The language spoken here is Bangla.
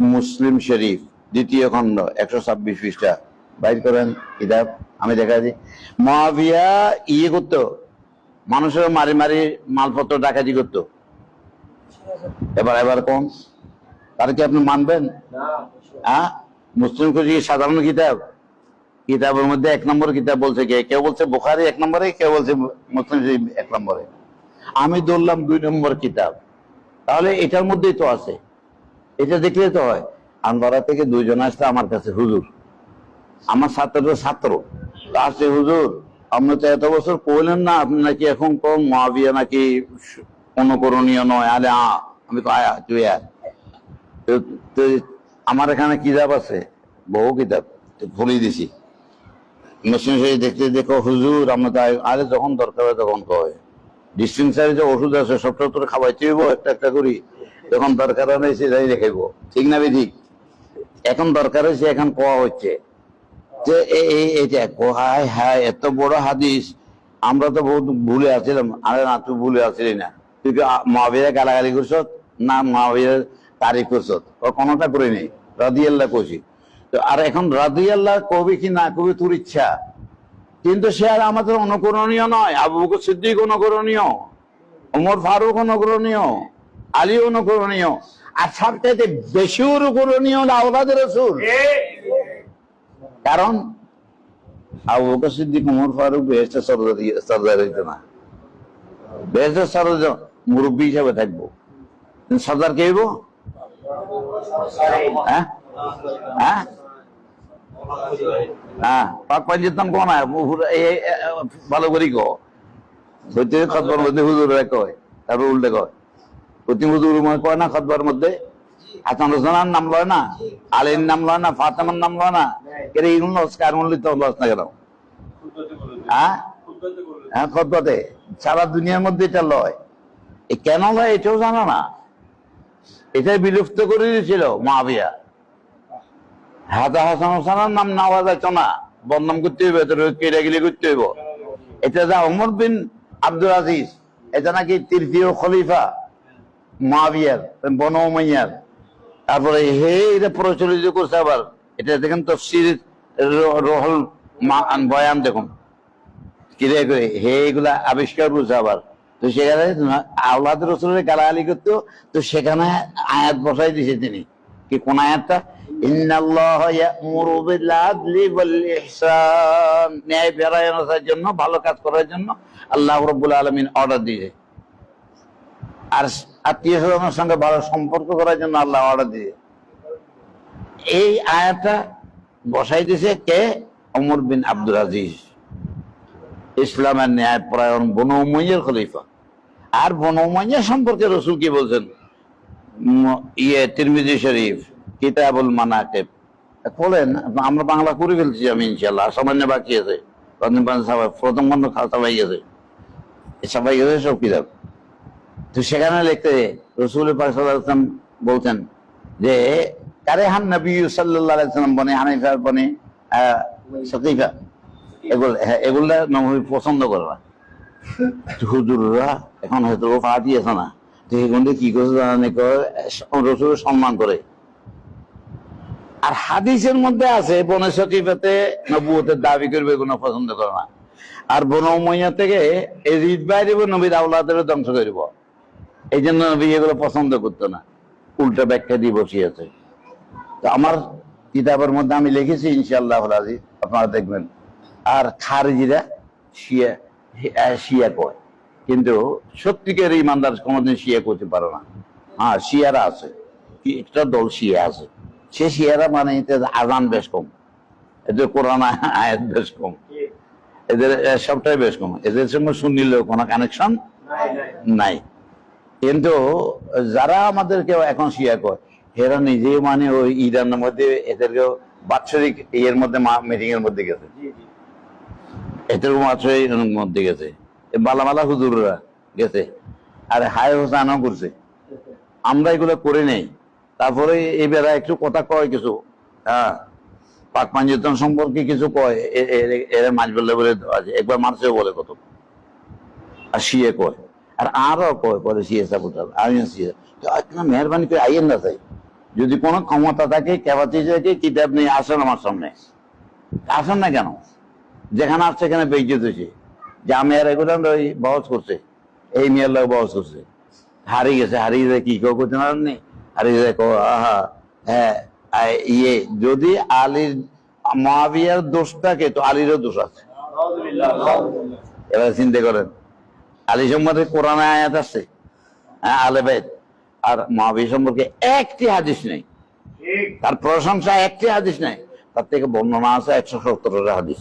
মুসলিম শরীফ দ্বিতীয় খণ্ড একশো ছাব্বিশ পৃষ্ঠা। বাইর করেন কিতাব আমি দেখা দিই। মহাবিয়া ইয়ে করতো মানুষের মারি মারি মালপত্র ডাকাতি করতো। এবার এবার কোন? তার কি আপনি মানবেন? হ্যাঁ মুসলিম খুঁজি সাধারণ কিতাব? কিতাবের মধ্যে এক নম্বর কিতাব বলছে কে? কেউ বলছে বুখারি এক নম্বরে কেউ বলছে মুসলিম শরীফ এক নম্বরে। আমি ধরলাম দুই নম্বর কিতাব। তাহলে এটার মধ্যেই তো আছে। এটা দেখলে তো হয়, আন্দারা থেকে দুইজন আসছে আমার কাছে, হুজুর। আমার ছাত্র ছাত্র। আসছে, হুজুর, আপনি তো এত বছর কইলেন না, আপনি নাকি এখন কম মহাবিয়া নাকি অনুকরণীয় নয়? আলে আ, আমি তো আয়া, তুই তো আমার এখানে কিতাব আছে, বহু কিতাব, তো ভুলে দিছি। মেশিন দেখতে দেখো, হুজুর, আমরা তাই আরে যখন দরকার হয় তখন কয়। ডিস্টিংসারে যে ওষুধ আছে, সব সব তোর খাওয়াইতে একটা একটা করি। যখন দরকার হয় সেটাই দেখাইব ঠিক না ঠিক এখন দরকার হয়েছে এখন কোয়া হচ্ছে? যে এটা হায় হায়, এত বড় হাদিস। আমরা তো বহুত ভুলে আছিলাম। আরে না, তুই ভুলে আসলি না। তুই কি মহাবীরে গালাগালি করছ না, মহাবীরের তারিখ করছ কোনোটা করে নেই। রাদি আল্লাহ তো আর এখন রাদি আল্লাহ কবি কি না কবি তোর ইচ্ছা? কিন্তু সে আর আমাদের অনুকরণীয় নয়। আবু বকর সিদ্দিক অনুকরণীয়। ওমর ফারুক অনুকরণীয়। আলী অনুকরণীয়। আর সবচাইতে বেশি অনুকরণীয় হলো আওলাদ রসুল। কারণ আবু বকর সিদ্দিক ওমর ফারুক বেহেস্টের সরদার সরদার হইতো না। বেহেস্টের সরদার মুরব্বী হিসাবে থাকব। সর্দার কে হইব? হ্যাঁ? হ্যাঁ? হ্যাঁ পাক পাঞ্জিতাম কোন ভালো করি কো। হইতে খতবার কয় তারপর উল্টে কয়। কয় না খতবার মধ্যে? হাসান হোসেনার নাম লয় না? আলীর নাম লয় না? ফাতেমার নাম লয় না? এর এইগুলো লস কার মূল্য তো লস না কেন? হ্যাঁ? হ্যাঁ খতবাতে সারা দুনিয়ার মধ্যে এটা লয়। এ কেন লয় এটাও জানো না? এটাই বিলুপ্ত করে দিয়েছিল মাবিয়া হাজা হাসান হোসেনের নাম নেওয়া যাইত না? বদনাম করতে হইবে তোর কেরাগিলি করতে হইব। এটা যা অমর বিন আব্দুল আজিজ এটা নাকি তৃতীয় খলিফা। মাবিয়ার বন উমাইয়ার তারপরে হে, এটা প্রচলিত করছে আবার। এটা দেখেন র- রহল বয়ান দেখুন। কিরে করে, হে, এগুলা আবিষ্কার করছে আবার। তো সেখানে আওলাদ রসুলের গালাগালি করতো, তো সেখানে আয়াত বসাই দিছে তিনি। কি, কোন আয়াতটা? ন্যায় পরায়ণতার জন্য, ভালো কাজ করার জন্য আল্লাহ রাব্বুল আলামিন অর্ডার দিয়েছে। আর আত্মীয় স্বজনের সঙ্গে ভালো সম্পর্ক করার জন্য আল্লাহ অর্ডার দিয়েছে এই আয়াতটা বসাই দিয়েছে কে? ওমর বিন আব্দুল আজিজ। ইসলামের ন্যায় পরায়ণ বনু উমাইয়ার খলিফা। আর বনু উমাইয়া সম্পর্কে রসুল কি বলছেন? ইয়ে তিরমিজি শরীফ, কিতাবুল মানাকেব। বলেন আমরা বাংলা করে ফেলছি আমি ইনশাল্লাহ সামান্য বাকি আছে। প্রথম খন্ড খাওয়া সবাই গেছে। সবাই গেছে সব কিতাব। তো সেখানে লিখতে রসুল পাক সাল্লাল্লাহু বলছেন যে, কারে হান নবী সাল্লাম বনে? হানিফা বনে? সকিফা? এগুলো হ্যাঁ এগুলা নবী পছন্দ করে না। হুজুররা এখন হয়তো ফা দিয়েছে না। তো এগুলো কি করছে করে রসুল সম্মান করে। আর হাদিসের মধ্যে আছে, বনে সকিফাতে নবুয়তের দাবি করবে কোনো পছন্দ করে না। আর বন উমাইয়া থেকে এই রিদ বাইরে নবীর আউলাদের ধ্বংস করব এই জন্য নবী এগুলো পছন্দ করতো না। উল্টো ব্যাখ্যা দিয়ে বসিয়েছে। তো আমার কিতাবের মধ্যে আমি লিখেছি ইনশাআল্লাহ আজিজ আপনারা দেখবেন। আর খারিজিরা শিয়া শিয়া কয়। কিন্তু সত্যিকার ইমানদার কোনোদিন শিয়া করতে পারে না। হ্যাঁ শিয়ারা আছে। একটা দল শিয়া আছে। সে শিয়ারা মানে আজান বেশ কম। এদের কোরআন আয়াত বেশ কম। এদের সবটাই বেশ কম। এদের সঙ্গে শুনিলেও কোনো কানেকশন নাই। কিন্তু যারা আমাদেরকে এখন শিয়া কয় এরা নিজেই মানে ওই ইরানের মধ্যে এদেরকে বাৎসরিক ইয়ের মধ্যে মিটিং এর মধ্যে গেছে। এদের বাৎসরিক মধ্যে গেছে। এ বালামালা হুজুররা গেছে। আর হায় হোসানও করছে আমরা এগুলো করে নেই। তারপরে এই বেড়া একটু কথা কয় কিছু। হ্যাঁ পাক পাঞ্জিতন সম্পর্কে কিছু কয়। এরা মাছ বললে বলে আছে। একবার মানুষেও বলে কত। আর শিয়ে কয়। আর আরও কয় পরে শিয়ে সাপুতাল আমি শিয়ে তো আপনার মেহরবানি করে আইয়েন না তাই। যদি কোনো ক্ষমতা থাকে ক্যাপাসিটি থাকে, কিতাব নিয়ে আসেন আমার সামনে। আসেন না কেন? যেখানে আসছে সেখানে বেইজ্জত হয়েছে। যে আমি আর এগুলো ওই বহস করছে। এই মেয়ের লোক বহস করছে। হারিয়ে গেছে, হারিয়ে যায় কি কেউ করতে পারেননি হারিয়ে যায় আহা হ্যাঁ ইয়ে। যদি আলীর, মহাবিয়ার দোষটাকে, তো আলীরও দোষ আছে। এবার চিন্তা করেন। আলী সম্বন্ধে কোরআন আয়াত আছে হ্যাঁ আলেবেদ আর মহাবীর সম্পর্কে একটি হাদিস নেই। তার প্রশংসা একটি হাদিস নেই। তার থেকে বর্ণনা আছে একশো সত্তরটা হাদিস।